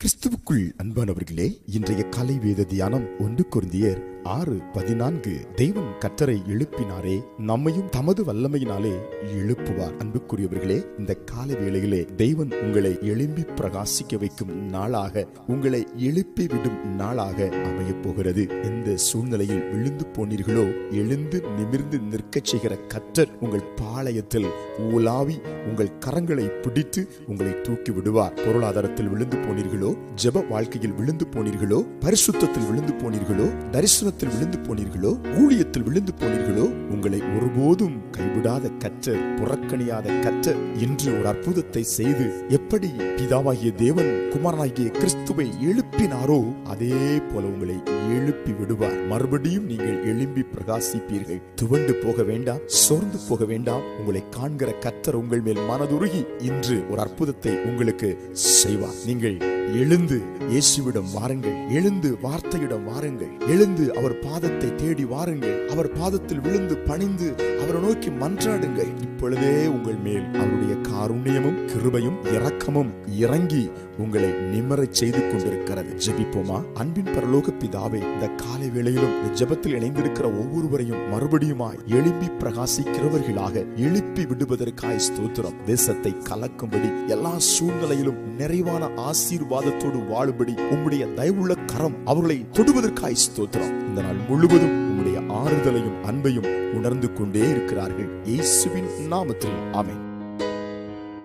கிறிஸ்துவுக்குள் அன்பானவர்களே இன்றைய கலை வேத தியானம் ஒன்று குருந்தியர் ஆறு பதினான்கு தெய்வம் கற்றரை எழுப்பினாரே நம்மையும் தமது வல்லமையினாலே எழுப்புவார். அன்புக்குரியவர்களே இந்த கால வேளையிலே தெய்வன் உங்களை எழும்பி பிரகாசிக்க வைக்கும் நாளாக உங்களை எழுப்பி விடும் நாளாக அமைய போகிறது எந்த சூழ்நிலையில் விழுந்து போனீர்களோ எழுந்து நிமிர்ந்து நிற்கச் செய்கிற கற்றர் உங்கள் பாளையத்தில் உலாவி உங்கள் கரங்களை பிடித்து உங்களை தூக்கி விடுவார். பொருளாதாரத்தில் விழுந்து போனீர்களோ ஜெப வாழ்க்கையில் விழுந்து போனீர்களோ பரிசுத்தத்தில் விழுந்து போனீர்களோ தரிசன விசுவாசத்தில் விழுந்து போனீர்களோ ஊழியத்தில் விழுந்து போனீர்களோ உங்களை ஒருபோதும் கைவிடாத கற்றர் புறக்கணியாத கற்றர் இன்று ஒரு அற்புதத்தை செய்து எப்படி பிதாவாகிய தேவன் குமாரனாகிய கிறிஸ்துவை எழுப்பினாரோ அதே போல உங்களை எழுப்பி விடுவார். மறுபடியும் நீங்கள் எழும்பி பிரகாசிப்பீர்கள். துவண்டு போக வேண்டாம் சோர்ந்து போக வேண்டாம். உங்களை காண்கிற கத்தர் உங்கள் மேல் மனதுருகி இன்று ஒரு அற்புதத்தை உங்களுக்கு செய்வார். நீங்கள் எழுந்து இயேசுவிடம் வாருங்கள். எழுந்து வார்த்தையிடம் வாருங்கள். எழுந்து அவர் பாதத்தை தேடி வாருங்கள். அவர் பாதத்தில் விழுந்து பணிந்து அவரை நோக்கி மன்றாடுங்கள். இப்பொழுதே உங்கள் மேல் அவருடைய காருண்யமும் கிருபையும் இரக்கமும் இறங்கி உங்களை நிம்மரச் செய்து கொண்டிருக்கிறது. ஜெபிப்போமா? அன்பின் பரலோக பிதாவே இந்த காலை வேளையிலும் இந்த ஜெபத்தில் இணைந்திருக்கிற ஒவ்வொருவரையும் மறுபடியுமாய் எழுப்பி பிரகாசிக்கிறவர்களாக எழுப்பி விடுவதற்காய் ஸ்தோத்திரம். தேசத்தை கலக்கும்படி எல்லா சூழ்நிலையிலும் நிறைவான ஆசீர்வாதத்தோடு வாழும்படி உம்முடைய தயவுள்ள கரம் அவர்களை தொடுவதற்காய் ஸ்தோத்திரம். இந்த நாள் முழுவதும் உம்முடைய ஆறுதலையும் அன்பையும் உணர்ந்து கொண்டே இருக்கிறார்கள். இயேசுவின் நாமத்தில். ஆமென்.